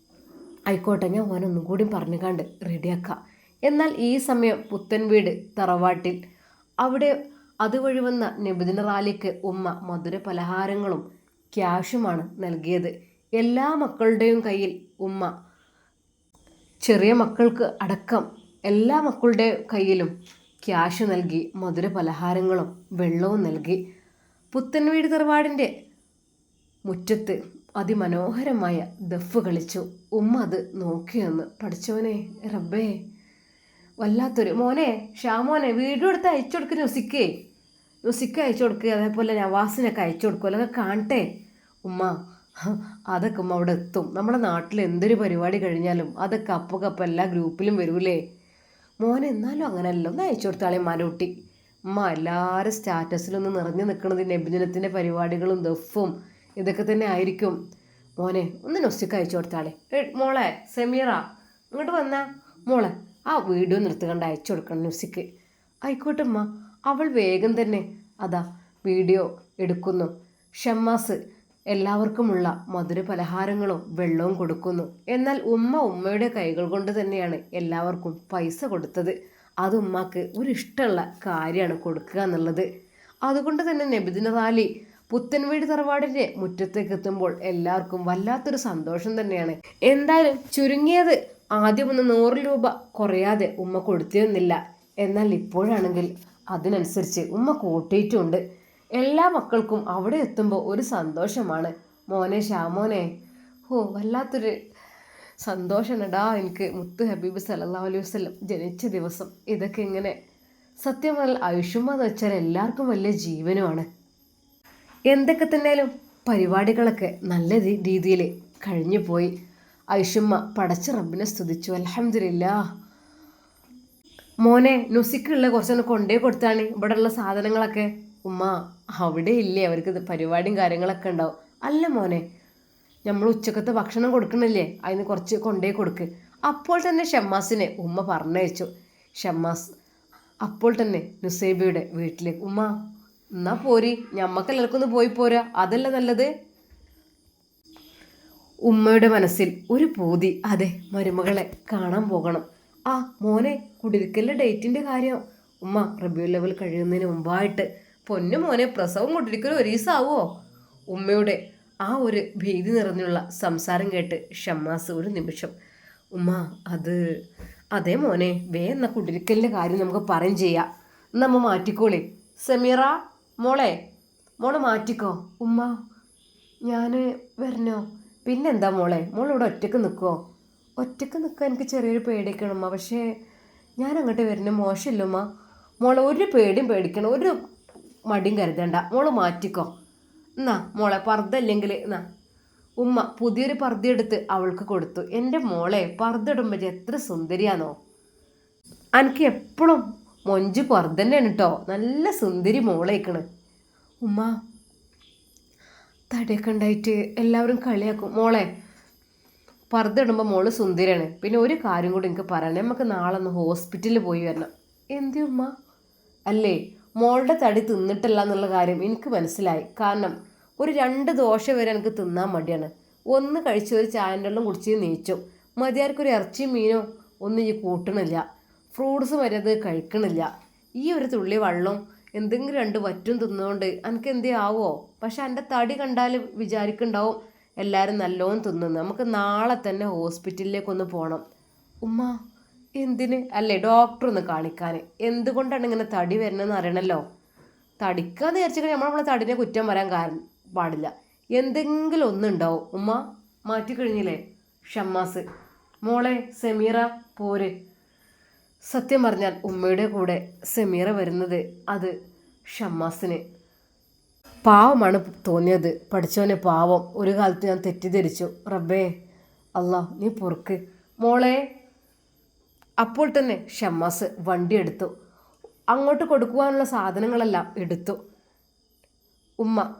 S1: ആയിക്കോട്ടെ ഞാൻ ഓനൊന്നും കൂടി പറഞ്ഞുകാണ്ട് റെഡിയാക്കാം എന്നാൽ ഈ സമയം പുത്തൻ വീട് തറവാട്ടിൽ. അവിടെ അതുവഴി വന്ന നബിദിന റാലിക്ക് ഉമ്മ മധുര പലഹാരങ്ങളും ക്യാഷുമാണ് നൽകിയത്. എല്ലാ മക്കളുടെയും കയ്യിൽ ഉമ്മ. ചെറിയ മക്കൾക്ക് അടക്കം എല്ലാ മക്കളുടെ കയ്യിലും ക്യാഷ് നൽകി മധുര പലഹാരങ്ങളും വെള്ളവും നൽകി. പുത്തൻ വീട് തറവാടിന്റെ മുറ്റത്ത് അതിമനോഹരമായ ദഫ് കളിച്ചു. ഉമ്മ അത് നോക്കിയെന്ന് പഠിച്ചവനെ റബ്ബേ വല്ലാത്തൊരു. മോനെ ഷാമോനെ വീഡിയോ എടുത്ത് അയച്ചു കൊടുക്കുക നുസിക്കേ നുസിക്ക് അയച്ചു കൊടുക്കുക അതേപോലെ നവാസിനൊക്കെ അയച്ചു കൊടുക്കുക അല്ലെങ്കിൽ കാണട്ടെ. ഉമ്മ അതൊക്കെ ഉമ്മ അവിടെ എത്തും. നമ്മുടെ നാട്ടിൽ എന്തൊരു പരിപാടി കഴിഞ്ഞാലും അതൊക്കെ അപ്പൊക്കെ അപ്പം എല്ലാ ഗ്രൂപ്പിലും വരൂലേ. മോനെ എന്നാലും അങ്ങനെയല്ല ഒന്ന് അയച്ചു കൊടുത്താളെ മാനൂട്ടി ഉമ്മ എല്ലാവരും സ്റ്റാറ്റസിലൊന്ന് നിറഞ്ഞു നിൽക്കുന്നത് നബിദിനത്തിന്റെ പരിപാടികളും ദഫും ഇതൊക്കെ തന്നെ ആയിരിക്കും. മോനെ ഒന്ന് നൊസ്റ്റിക്ക് അയച്ചു കൊടുത്താളെ മോളെ സെമീറ ഇങ്ങോട്ട് വന്നാ. മോളെ ആ വീഡിയോ നിർത്തുകണ്ട് അയച്ചു കൊടുക്കണം നുസിക്ക് ആയിക്കോട്ടെ അമ്മ അവൾ വേഗം തന്നെ അതാ വീഡിയോ എടുക്കുന്നു. ഷമ്മാസ് എല്ലാവർക്കുമുള്ള മധുര പലഹാരങ്ങളും വെള്ളവും കൊടുക്കുന്നു. എന്നാൽ ഉമ്മ ഉമ്മയുടെ കൈകൾ കൊണ്ട് തന്നെയാണ് എല്ലാവർക്കും പൈസ കൊടുത്തത്. അത് ഉമ്മാക്ക് ഒരു ഇഷ്ടമുള്ള കാര്യമാണ് കൊടുക്കുക എന്നുള്ളത്. അതുകൊണ്ട് തന്നെ നബിദിന റാലി പുത്തൻവീട് തറവാടിന്റെ മുറ്റത്തേക്ക് എത്തുമ്പോൾ എല്ലാവർക്കും വല്ലാത്തൊരു സന്തോഷം തന്നെയാണ്. എന്തായാലും ചുരുങ്ങിയത് ആദ്യം ഒന്ന് നൂറ് രൂപ കുറയാതെ ഉമ്മ കൊടുത്തിരുന്നില്ല എന്നാൽ ഇപ്പോഴാണെങ്കിൽ അതിനനുസരിച്ച് ഉമ്മ കൂട്ടിയിട്ടുണ്ട്. എല്ലാ മക്കൾക്കും അവിടെ എത്തുമ്പോൾ ഒരു സന്തോഷമാണ്. മോനെ ഷാമോനെ ഓ വല്ലാത്തൊരു സന്തോഷമാണെടാ എനിക്ക് മുത്ത് ഹബീബ് സല്ലല്ലാഹു അലൈഹി വസ്ലം ജനിച്ച ദിവസം. ഇതൊക്കെ ഇങ്ങനെ സത്യം പറഞ്ഞാൽ ആയുഷ്മ എന്ന് വെച്ചാൽ എല്ലാവർക്കും വലിയ ജീവനുമാണ്. എന്തൊക്കെ തന്നെയാലും പരിപാടികളൊക്കെ നല്ല രീതിയിൽ കഴിഞ്ഞു പോയി. ഐഷുമ്മ പടച്ച റബ്ബിനെ സ്തുതിച്ചു. അലഹമില്ല മോനെ നുസിക്കുള്ള കുറച്ചൊന്ന് കൊണ്ടേ കൊടുത്താണ്. ഇവിടെ ഉള്ള സാധനങ്ങളൊക്കെ ഉമ്മ അവിടെ ഇല്ലേ? അവർക്ക് പരിപാടിയും കാര്യങ്ങളൊക്കെ ഉണ്ടാവും. അല്ല മോനെ നമ്മൾ ഉച്ചക്കത്തെ ഭക്ഷണം കൊടുക്കണില്ലേ? അതിന് കുറച്ച് കൊണ്ടേ കൊടുക്ക്. അപ്പോൾ തന്നെ ഷമ്മാസിനെ ഉമ്മ പറഞ്ഞയച്ചു. ഷമ്മാസ് അപ്പോൾ തന്നെ നുസൈബയുടെ വീട്ടിലേക്ക് ഉമ്മ എന്നാ പോരി? ഞമ്മക്കെല്ലാവർക്കും ഒന്ന് പോയി പോരാ. അതല്ല നല്ലത്? ഉമ്മയുടെ മനസ്സിൽ ഒരു പൂതി. അതെ മരുമകളെ കാണാൻ പോകണം. ആ മോനെ കുടിരിക്കലിന്റെ ഡേറ്റിന്റെ കാര്യം. ഉമ്മ റിവ്യൂ ലെവൽ കഴിയുന്നതിന് മുമ്പായിട്ട് പൊന്നു മോനെ പ്രസവം കുടിരിക്കൽ ഒരു ദിവസമാവോ ഉമ്മയുടെ ആ ഒരു ഭീതി നിറഞ്ഞുള്ള സംസാരം കേട്ട് ഷമ്മാസ് ഒരു നിമിഷം ഉമ്മ അത് അതേ മോനെ വേ എന്ന കുടിരിക്കലിന്റെ കാര്യം നമുക്ക് പറയും ചെയ്യാം. നമ്മ മാറ്റിക്കോളേ. സമീറ മോളെ മോളെ മാറ്റിക്കോ. ഉമ്മ ഞാൻ വരണോ? പിന്നെന്താ മോളെ? മോൾ ഇവിടെ ഒറ്റയ്ക്ക് നിൽക്കുമോ ഒറ്റയ്ക്ക് നിൽക്കാൻ എനിക്ക് ചെറിയൊരു പേടിക്കണം അമ്മ പക്ഷേ ഞാൻ അങ്ങോട്ട് വരുന്ന മോശമില്ല ഉമ്മ. മോളെ ഒരു പേടിയും പേടിക്കണം ഒരു മടിയും കരുതണ്ട. മോൾ മാറ്റിക്കോ. എന്നാ മോളെ പർദ്ദ അല്ലെങ്കിൽ എന്നാ. ഉമ്മ പുതിയൊരു പർദ്ദ എടുത്ത് അവൾക്ക് കൊടുത്തു. എന്റെ മോളെ പർദ്ദ ഇടുമ്പോൾ എത്ര സുന്ദരിയാണോ എനിക്ക് എപ്പോഴും മൊഞ്ച് പർദ്ദ തന്നെയാണ് കേട്ടോ നല്ല സുന്ദരി മോളേക്കണ്. ഉമ്മ തടിയൊക്കെ ഉണ്ടായിട്ട് എല്ലാവരും കളിയാക്കും. മോളെ പർദ്ദ ഇടുമ്പോൾ മോൾ സുന്ദരിയാണ്. പിന്നെ ഒരു കാര്യം കൂടി എനിക്ക് പറയണം നമുക്ക് നാളെ ഒന്ന് ഹോസ്പിറ്റലിൽ പോയി വരണം. എന്തി ഉമ്മ? അല്ലേ? മോളുടെ തടി തിന്നിട്ടില്ല എന്നുള്ള കാര്യം എനിക്ക് മനസ്സിലായി. കാരണം ഒരു രണ്ട് ദോശ വരെ എനിക്ക് തിന്നാൻ മടിയാണ്. ഒന്ന് കഴിച്ച് ഒരു ചായന്റെ വെള്ളം കുടിച്ച് നീച്ചു. മതിയാർക്കൊരു ഇറച്ചി മീനോ ഒന്നും ഈ കൂട്ടണില്ല. ഫ്രൂട്ട്സ് അത് കഴിക്കണില്ല. ഈ ഒരു തുള്ളി വെള്ളം എന്തെങ്കിലും രണ്ട് വറ്റും തിന്നുകൊണ്ട് എനിക്ക് എന്തേ ആവോ? പക്ഷെ എന്റെ തടി കണ്ടാൽ വിചാരിക്കുന്നുണ്ടാവും എല്ലാവരും നല്ലോണം തിന്നുന്നു. നമുക്ക് നാളെ തന്നെ ഹോസ്പിറ്റലിലേക്കൊന്ന് പോകണം ഉമ്മ എന്തിന്? അല്ലേ ഡോക്ടർ ഒന്ന് കാണിക്കാൻ എന്തുകൊണ്ടാണ് ഇങ്ങനെ തടി വരുന്നതെന്ന് അറിയണല്ലോ. തടിക്കാന്ന് വിചാരിച്ചിട്ട് നമ്മൾ നമ്മളെ തടിനെ കുറ്റം വരാൻ കാരണം പാടില്ല. എന്തെങ്കിലും ഒന്നുണ്ടാവും ഉമ്മ മാറ്റി കഴിഞ്ഞില്ലേ? ഷമ്മാസ്. മോളെ സെമീറ പോര്. സത്യം പറഞ്ഞാൽ ഉമ്മയുടെ കൂടെ സെമീറ വരുന്നത് അത് ഷമ്മാസിന്. പാവമാണ് തോന്നിയത്. പഠിച്ചവനെ പാവം. ഒരു കാലത്ത് ഞാൻ തെറ്റിദ്ധരിച്ചു. റബ്ബേ അല്ലാ നീ പൊറുക്ക്. മോളെ അപ്പോൾ തന്നെ ഷമ്മാസ് വണ്ടി എടുത്തു. അങ്ങോട്ട് കൊടുക്കുവാനുള്ള സാധനങ്ങളെല്ലാം എടുത്തു. ഉമ്മ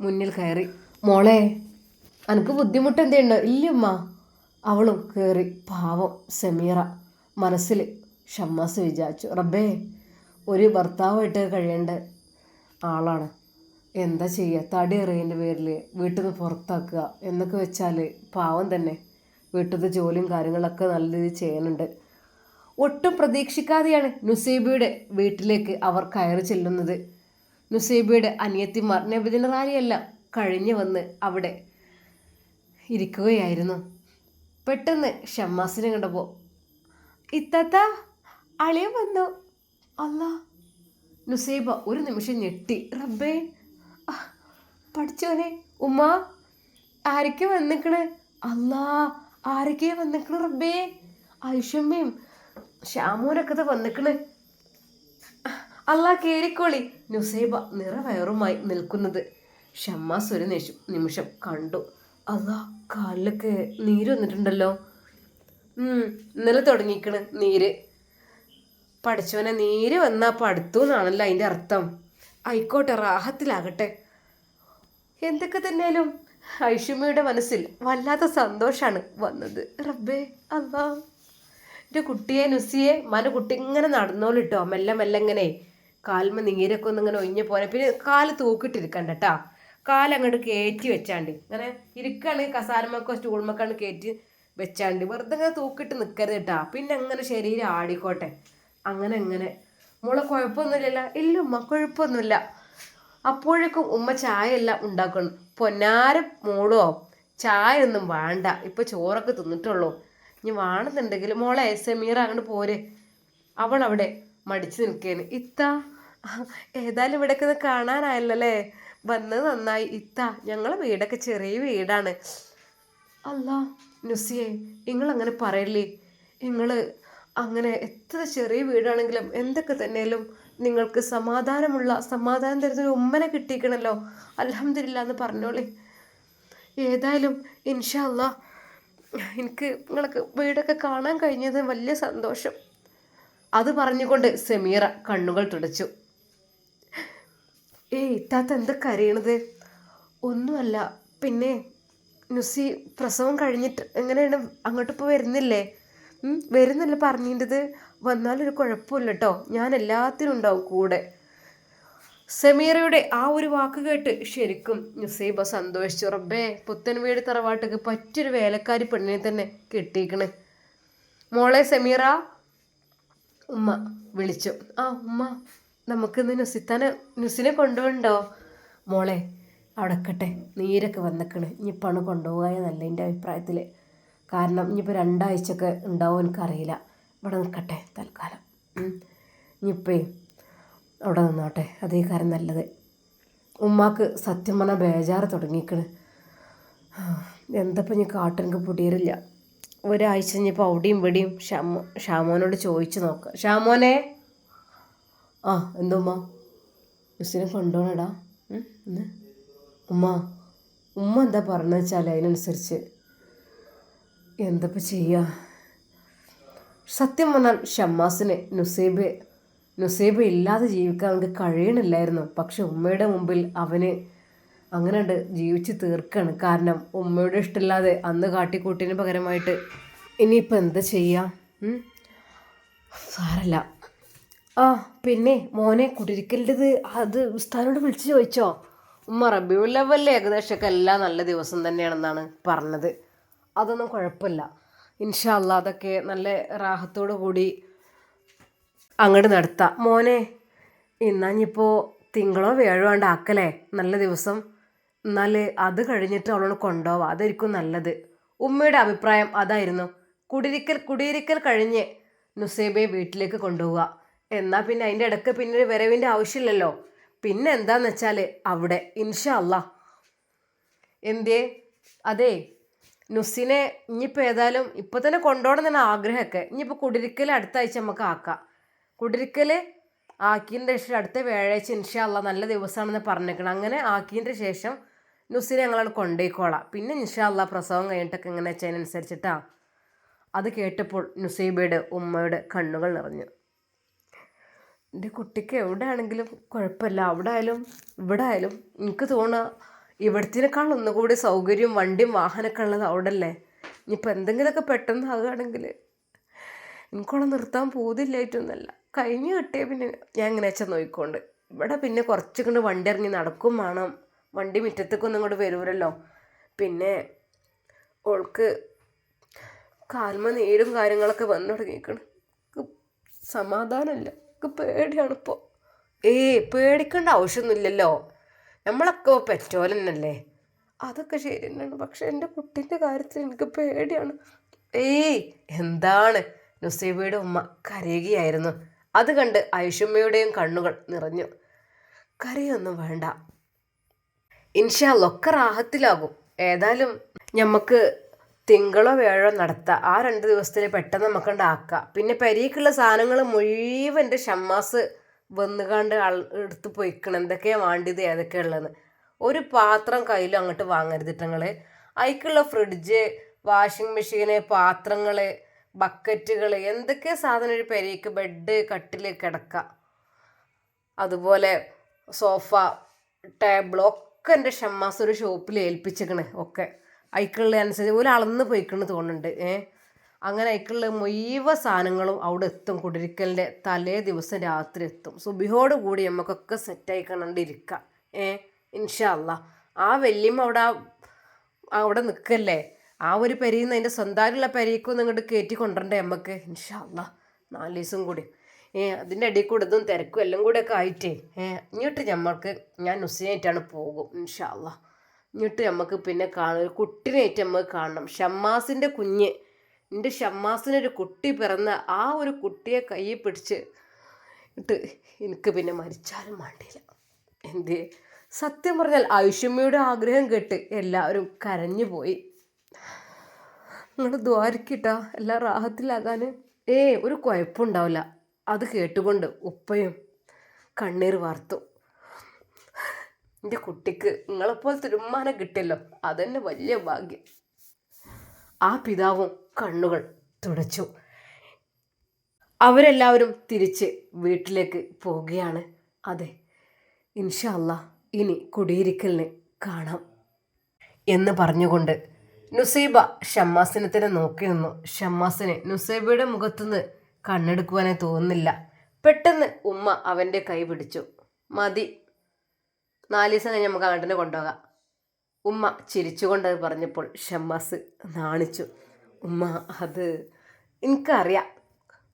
S1: മുന്നിൽ കയറി മോളെ എനിക്ക് ബുദ്ധിമുട്ട് എന്തേണ്ടോ ഇല്ല ഉമ്മ അവളും കയറി. പാവം സമീറ. മനസ്സിൽ ഷമ്മാസ് വിചാരിച്ചു റബ്ബേ ഒരു ഭർത്താവായിട്ട് കഴിയേണ്ട ആളാണ്. എന്താ ചെയ്യുക തടി എറിയതിന്റെ പേരിൽ വീട്ടിൽ നിന്ന് പുറത്താക്കുക എന്നൊക്കെ വെച്ചാൽ പാവം തന്നെ. വീട്ടിലത്തെ ജോലിയും കാര്യങ്ങളൊക്കെ നല്ല രീതിയിൽ ചെയ്യുന്നുണ്ട്. ഒട്ടും പ്രതീക്ഷിക്കാതെയാണ് നുസൈബയുടെ വീട്ടിലേക്ക് അവർ കയറി ചെല്ലുന്നത്. നുസൈബയുടെ അനിയത്തിമാർ നബിദിന റാലിയെല്ലാം കഴിഞ്ഞു വന്ന് അവിടെ ഇരിക്കുകയായിരുന്നു. പെട്ടെന്ന് ഷമ്മാസിനെ കണ്ടപ്പോൾ ഇത്തത്ത അളിയൻ വന്നു. അല്ല നുസൈബ ഒരു നിമിഷം ഞെട്ടി. റബ്ബേ പഠിച്ചോനെ ഉമ്മ ആരൊക്കെ വന്നിക്കണ്? അല്ലാ ആരൊക്കെ വന്നിക്കണ് റബ്ബേ? ഐഷമ്മയും ശ്യാമൂരൊക്കെ ഇത് വന്നിക്കണ്. അല്ലാ കേറിക്കോളി. നുസൈബ നിറവയറുമായി നിൽക്കുന്നത്. ഷമ്മാസ് ഒരു നിമിഷം നിമിഷം കണ്ടു. അല്ലാ കാലിലൊക്കെ നീര് വന്നിട്ടുണ്ടല്ലോ. ഇന്നലെ തുടങ്ങിക്കണ് നീര്. പഠിച്ചവനെ നീര് വന്നാ പഠിത്തു എന്നാണല്ലോ അതിന്റെ അർത്ഥം. ആയിക്കോട്ടെ റാഹത്തിലാകട്ടെ. എന്തൊക്കെ തന്നെയാലും ഐഷുമയുടെ മനസ്സിൽ വല്ലാത്ത സന്തോഷാണ് വന്നത്. റബ്ബേ അല്ലാ എന്റെ കുട്ടിയെ നുസിയെ മന കുട്ടി ഇങ്ങനെ നടന്നോളിട്ടോ. മെല്ലെ മെല്ലെ ഇങ്ങനെ കാൽമ നീരൊക്കെ ഒന്ന് ഇങ്ങനെ ഒഴിഞ്ഞു പോനെ പിന്നെ കാൽ തൂക്കിട്ടിരിക്കണ്ട കേട്ടാ കാലങ്ങോട്ട് കയറ്റി വെച്ചാണ്ട്. ഇങ്ങനെ ഇരിക്കുകയാണെങ്കിൽ കസാരമൊക്കെ സ്റ്റൂൾമൊക്കെ കയറ്റി വെച്ചാണ്ട് വെറുതെ ഇങ്ങനെ തൂക്കിട്ട് നിൽക്കരുത് കേട്ടാ. പിന്നെ അങ്ങനെ ശരീരം ആടിക്കോട്ടെ. അങ്ങനെ അങ്ങനെ. മോളെ കുഴപ്പമൊന്നുമില്ല ഇല്ല ഉമ്മ കുഴപ്പമൊന്നുമില്ല. അപ്പോഴേക്കും ഉമ്മ ചായ എല്ലാം ഉണ്ടാക്കണം. പൊന്നാര മോളോ ചായ ഒന്നും വേണ്ട. ഇപ്പൊ ചോറൊക്കെ തിന്നിട്ടുള്ളൂ. ഇനി വേണമെന്നുണ്ടെങ്കിൽ മോളെ സമീറ അങ്ങോട്ട് പോരെ. അവൾ അവിടെ മടിച്ചു നിൽക്കേന് ഇത്ത ഏതായാലും ഇവിടെ ഒക്കെ കാണാനായല്ലേ വന്നത് നന്നായി. ഇത്ത ഞങ്ങളെ വീടൊക്കെ ചെറിയ വീടാണ്. അല്ല നുസിയെ നിങ്ങൾ അങ്ങനെ പറയല്ലേ? നിങ്ങൾ അങ്ങനെ എത്ര ചെറിയ വീടാണെങ്കിലും എന്തൊക്കെ തന്നെയാലും നിങ്ങൾക്ക് സമാധാനമുള്ള സമാധാനം തരുന്ന ഒരു ഉമ്മനെ കിട്ടിയിക്കണല്ലോ അലഹമില്ല എന്ന് പറഞ്ഞോളി. ഏതായാലും ഇൻഷല്ല എനിക്ക് നിങ്ങൾക്ക് വീടൊക്കെ കാണാൻ കഴിഞ്ഞത് വലിയ സന്തോഷം. അത് പറഞ്ഞുകൊണ്ട് സെമീറ കണ്ണുകൾ തുടച്ചു. ഏയ് ഇത്താത്ത എന്താ കരയണത്? ഒന്നുമല്ല പിന്നെ നുസി പ്രസവം കഴിഞ്ഞിട്ട് എങ്ങനെയാണ് അങ്ങോട്ട് ഇപ്പോൾ വരുന്നില്ലേ? വരുന്നില്ല പറഞ്ഞിട്ടത് വന്നാലൊരു കുഴപ്പമില്ല കേട്ടോ ഞാൻ എല്ലാത്തിനും ഉണ്ടാവും കൂടെ. സെമീറയുടെ ആ ഒരു വാക്ക് കേട്ട് ശരിക്കും നുസൈബ സന്തോഷിച്ചു. റബ്ബേ പുത്തൻ വീട് തറവാട്ടക്ക് പറ്റൊരു വേലക്കാരി പെണ്ണിനെ തന്നെ കിട്ടിയിക്കണേ മോളെ സെമീറ ഉമ്മ വിളിച്ചു. ആ ഉമ്മ നമുക്കിന്ന് നുസിത്താനെ നുസിനെ കൊണ്ടുപോകണ്ടോ മോളെ അവിടെക്കട്ടെ. നീരൊക്കെ വന്നിക്കണ്. ഇനിയിപ്പാണ് കൊണ്ടുപോകാൻ നല്ല എന്റെ അഭിപ്രായത്തിൽ കാരണം ഇനിയിപ്പോൾ രണ്ടാഴ്ചയൊക്കെ ഉണ്ടാവും എനിക്കറിയില്ല. ഇവിടെ നിൽക്കട്ടെ തൽക്കാലം. ഇനിയിപ്പേ അവിടെ നിന്നോട്ടെ. അതേ കാര്യം നല്ലത്. ഉമ്മാക്ക് സത്യം പറഞ്ഞാൽ ബേജാറ് തുടങ്ങിക്കണ്. എന്തപ്പം ഇനി കാട്ടെനിക്ക് പൊടിയറില്ല ഒരാഴ്ച ഇനിയിപ്പോൾ അവിടെയും ഇവിടെയും ഷാമോ ഷാമോനോട് ചോദിച്ചു നോക്കാം. ഷാമോനെ ആ എന്തുമ്മ? മിസ്സിനെ കൊണ്ടുപോകണടാ ഉമ്മ ഉമ്മ എന്താ പറഞ്ഞു വെച്ചാൽ അതിനനുസരിച്ച് എന്തപ്പോൾ ചെയ്യുക സത്യം പറഞ്ഞാൽ ഷമ്മാസിന് നുസൈബ് നുസൈബ് ഇല്ലാതെ ജീവിക്കാൻ അവൾക്ക് കഴിയണില്ലായിരുന്നു. പക്ഷെ ഉമ്മയുടെ മുമ്പിൽ അവന് അങ്ങനെ ഉണ്ട് ജീവിച്ച് തീർക്കാണ്. കാരണം ഉമ്മയുടെ ഇഷ്ടമില്ലാതെ അന്ന് കാട്ടിക്കൂട്ടിന് പകരമായിട്ട് ഇനിയിപ്പോൾ എന്താ ചെയ്യാം? സാരല്ല. ആ പിന്നെ മോനെ കുടിരിക്കലിന്റെത് അത് ഉസ്താനോട് വിളിച്ച് ചോദിച്ചോ? ഉമ്മ റബിയുൽ ലെവലിൽ ഏകദേശമൊക്കെ എല്ലാം നല്ല ദിവസം തന്നെയാണെന്നാണ് പറഞ്ഞത്. അതൊന്നും കുഴപ്പമില്ല. ഇൻഷാല്ല അതൊക്കെ നല്ല റാഹത്തോടു കൂടി അങ്ങോട്ട് നടത്താം. മോനെ ഇന്നാഞ്ഞിപ്പോൾ തിങ്കളോ വ്യാഴോ ആണ്ട് ആക്കലേ? നല്ല ദിവസം. എന്നാൽ അത് കഴിഞ്ഞിട്ട് അവളോട് കൊണ്ടുപോവാം അതായിരിക്കും നല്ലത്. ഉമ്മയുടെ അഭിപ്രായം അതായിരുന്നു. കുടിയിരിക്കൽ കുടിയിരിക്കൽ കഴിഞ്ഞ് നുസൈബയെ വീട്ടിലേക്ക് കൊണ്ടുപോവുക എന്നാൽ പിന്നെ അതിന്റെ ഇടയ്ക്ക് പിന്നെ ഒരു വരവിന്റെ ആവശ്യമില്ലല്ലോ. പിന്നെ എന്താന്ന് വെച്ചാൽ അവിടെ ഇൻഷാ അല്ല എന്തേ അതെ നുസിനെ ഇനിയിപ്പോൾ ഏതായാലും ഇപ്പോൾ തന്നെ കൊണ്ടുപോകണം എന്നാണ് ആഗ്രഹമൊക്കെ. ഇനിയിപ്പോൾ കുടിരിക്കൽ അടുത്ത ആഴ്ച നമുക്ക് ആക്കാം. കുടിരിക്കൽ ആക്കിയതിന്റെ ശേഷം അടുത്ത വ്യാഴാഴ്ച ഇൻഷാല്ല നല്ല ദിവസമാണെന്ന് പറഞ്ഞേക്കണം. അങ്ങനെ ആക്കിയതിന്റെ ശേഷം നുസിനെ ഞങ്ങളവിടെ കൊണ്ടുപോയിക്കോളാം പിന്നെ ഇൻഷാ അല്ല പ്രസവം കഴിഞ്ഞിട്ടൊക്കെ ഇങ്ങനെ വെച്ചതിനനുസരിച്ചിട്ടാ അത് കേട്ടപ്പോൾ നുസൈബയുടെ ഉമ്മയുടെ കണ്ണുകൾ നിറഞ്ഞു. എന്റെ കുട്ടിക്ക് എവിടെ ആണെങ്കിലും കുഴപ്പമില്ല. അവിടെ ആയാലും ഇവിടെ ആയാലും എനിക്ക് തോന്നുക ഇവിടത്തിനേക്കാൾ ഒന്നുകൂടി സൗകര്യം വണ്ടിയും വാഹനമൊക്കെ ഉള്ളത് അവിടെ അല്ലേ ഇനിയിപ്പോൾ എന്തെങ്കിലുമൊക്കെ പെട്ടെന്ന് ആകുകയാണെങ്കിൽ എനിക്കവിടെ നിർത്താൻ പോകുന്നില്ലായിട്ടൊന്നുമല്ല കഴിഞ്ഞ് കിട്ടിയ പിന്നെ ഞാൻ ഇങ്ങനെ വെച്ചാൽ നോക്കിക്കൊണ്ട്. ഇവിടെ പിന്നെ കുറച്ച് കൊണ്ട് വണ്ടി ഇറങ്ങി നടക്കും വേണം. വണ്ടി മുറ്റത്തേക്കൊന്നും ഇങ്ങോട്ട് വരൂരല്ലോ പിന്നെ ഓൾക്ക് കാൽമ നേരും കാര്യങ്ങളൊക്കെ വന്നു തുടങ്ങിയിരിക്കണം സമാധാനമില്ല. എനിക്ക് പേടിയാണിപ്പോൾ ഏയ് പേടിക്കേണ്ട ആവശ്യമൊന്നുമില്ലല്ലോ നമ്മളൊക്കെ പെറ്റോലെന്നല്ലേ അതൊക്കെ ശരി തന്നെയാണ് പക്ഷെ എന്റെ കുട്ടീന്റെ കാര്യത്തിൽ എനിക്ക് പേടിയാണ്. ഏയ് എന്താണ്? നുസൈബയുടെ ഉമ്മ കരയുകയായിരുന്നു. അത് കണ്ട് ഐഷുമ്മയുടെയും കണ്ണുകൾ നിറഞ്ഞു. കരയൊന്നും വേണ്ട. ഇൻഷാല്ലൊക്കെ റാഹത്തിലാകും. ഏതായാലും ഞമ്മക്ക് തിങ്കളോ വ്യാഴോ നടത്താം. ആ രണ്ട് ദിവസത്തിൽ പെട്ടെന്ന് നമുക്ക് ഉണ്ടാക്കാം പിന്നെ പെരീക്കുള്ള സാധനങ്ങൾ മുഴുവൻ എന്റെ ഷമ്മാസ് വന്നുകാണ്ട് എടുത്ത് പൊയ്ക്കണം. എന്തൊക്കെയാണ് വേണ്ടത് ഏതൊക്കെയാണ് ഉള്ളതെന്ന് ഒരു പാത്രം കയ്യിലും അങ്ങോട്ട് വാങ്ങരുത് നിങ്ങൾ അതിക്കുള്ള ഫ്രിഡ്ജ് വാഷിംഗ് മെഷീന് പാത്രങ്ങൾ ബക്കറ്റുകൾ എന്തൊക്കെ സാധനം ഒരു പെരീക്ക് ബെഡ് കട്ടിൽ കിടക്ക. അതുപോലെ സോഫ ടേബിൾ ഒക്കെ എന്റെ ഷമ്മാസ് ഒരു ഷോപ്പിൽ ഏൽപ്പിച്ചേക്കണ് ഒക്കെ. അയക്കുള്ള അനുസരിച്ച് ഒരു അളന്ന് പോയിക്കണ് തോന്നുന്നുണ്ട് ഏ. അങ്ങനെ അയക്കുള്ള മുഴുവൻ സാധനങ്ങളും അവിടെ എത്തും കുടിരിക്കലിന്റെ തലേ ദിവസം രാത്രി എത്തും. സുബിഹോട് കൂടി നമുക്കൊക്കെ സെറ്റായി ഇരിക്കുക ഏ ഇൻഷല്ല ആ വല്യമ്മ അവിടെ അവിടെ നിൽക്കല്ലേ ആ ഒരു പെരിയിൽ നിന്ന് അതിന്റെ സ്വന്തമായിട്ടുള്ള പെരയ്ക്കൊന്നും ഇങ്ങോട്ട് കയറ്റി കൊണ്ടുവരണ്ടേ നമുക്ക് ഇൻഷല്ല നാല് ദിവസം കൂടി ഏ അതിന്റെ ഇടയിൽ കൂടെ ഇതും തിരക്കും എല്ലാം കൂടെ ഒക്കെ ആയിട്ടേ ഏ ഇങ്ങോട്ട് ഞമ്മൾക്ക് ഞാൻ നുസിനായിട്ടാണ് പോകും ഇൻഷാ ഇങ്ങോട്ട് നമുക്ക് പിന്നെ കാണും. ഒരു കുട്ടിനായിട്ട് നമുക്ക് കാണണം. ഷമ്മാസിന്റെ കുഞ്ഞ്. എന്റെ ഷമ്മാസിനൊരു കുട്ടി പിറന്ന ആ ഒരു കുട്ടിയെ കയ്യിൽ പിടിച്ച് ഇട്ട് എനിക്ക് പിന്നെ മരിച്ചാലും വേണ്ടിയില്ല എന്ത്? സത്യം പറഞ്ഞാൽ ഐഷമ്മയുടെ ആഗ്രഹം കേട്ട് എല്ലാവരും കരഞ്ഞു പോയി. നിങ്ങൾ ദ്വാരക്കിട്ടാ. എല്ലാം റാഹത്തിലാകാൻ ഏ ഒരു കുഴപ്പമുണ്ടാവില്ല അത് കേട്ടുകൊണ്ട് ഉപ്പയും കണ്ണീർ വാർത്തു. എന്റെ കുട്ടിക്ക് നിങ്ങളെപ്പോലത്തെ ഒരു കിട്ടിയല്ലോ. അതന്നെ വലിയ ഭാഗ്യം. ആ പിതാവും കണ്ണുകൾ തുടച്ചു. അവരെല്ലാവരും തിരിച്ച് വീട്ടിലേക്ക് പോവുകയാണ്. അതെ ഇൻഷല്ല ഇനി കുടിയിരിക്കലിന് കാണാം എന്ന് പറഞ്ഞുകൊണ്ട് നുസൈബ ഷമ്മാസിനെ തന്നെ നോക്കി നിന്നു. ഷമ്മാസിന് നുസൈബയുടെ മുഖത്തുനിന്ന് കണ്ണെടുക്കുവാനേ തോന്നുന്നില്ല. പെട്ടെന്ന് ഉമ്മ അവന്റെ കൈ പിടിച്ചു. മതി നാല് ദിവസം കഴിഞ്ഞ് നമുക്ക് അങ്ങോട്ട് കൊണ്ടുപോകാം. ഉമ്മ ചിരിച്ചുകൊണ്ട് അത് പറഞ്ഞപ്പോൾ ഷമ്മാസ് നാണിച്ചു. ഉമ്മ അത് എനിക്കറിയാം.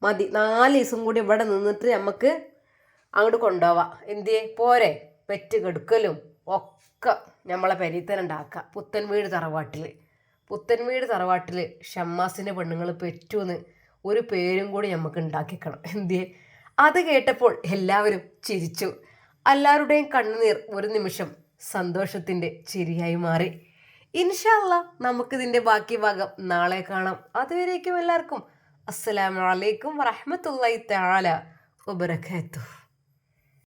S1: മതി നാല് ദിവസം കൂടി ഇവിടെ നിന്നിട്ട് നമുക്ക് അങ്ങോട്ട് കൊണ്ടുപോവാം എന്തിയെ പോരെ. പെറ്റ് കെടുക്കലും ഒക്കെ നമ്മളെ പരീത്തനുണ്ടാക്കുക പുത്തൻ വീട് തറവാട്ടിൽ പുത്തൻ വീട് തറവാട്ടിൽ ഷമ്മാസിന്റെ പെണ്ണുങ്ങൾ പെറ്റുമെന്ന് ഒരു പേരും കൂടി നമുക്ക് ഉണ്ടാക്കിക്കണം. എന്തിയെ? അത് കേട്ടപ്പോൾ എല്ലാവരും ചിരിച്ചു. എല്ലാവരുടെയും കണ്ണുനീർ ഒരു നിമിഷം സന്തോഷത്തിന്റെ ചിരിയായി മാറി. ഇൻഷാല്ല നമുക്കിതിന്റെ ബാക്കി ഭാഗം നാളെ കാണാം. അതുവരേക്കും എല്ലാവർക്കും അസ്സലാമലൈക്കും വറഹമത്തല്ലായി താല വബറകാതുഹു.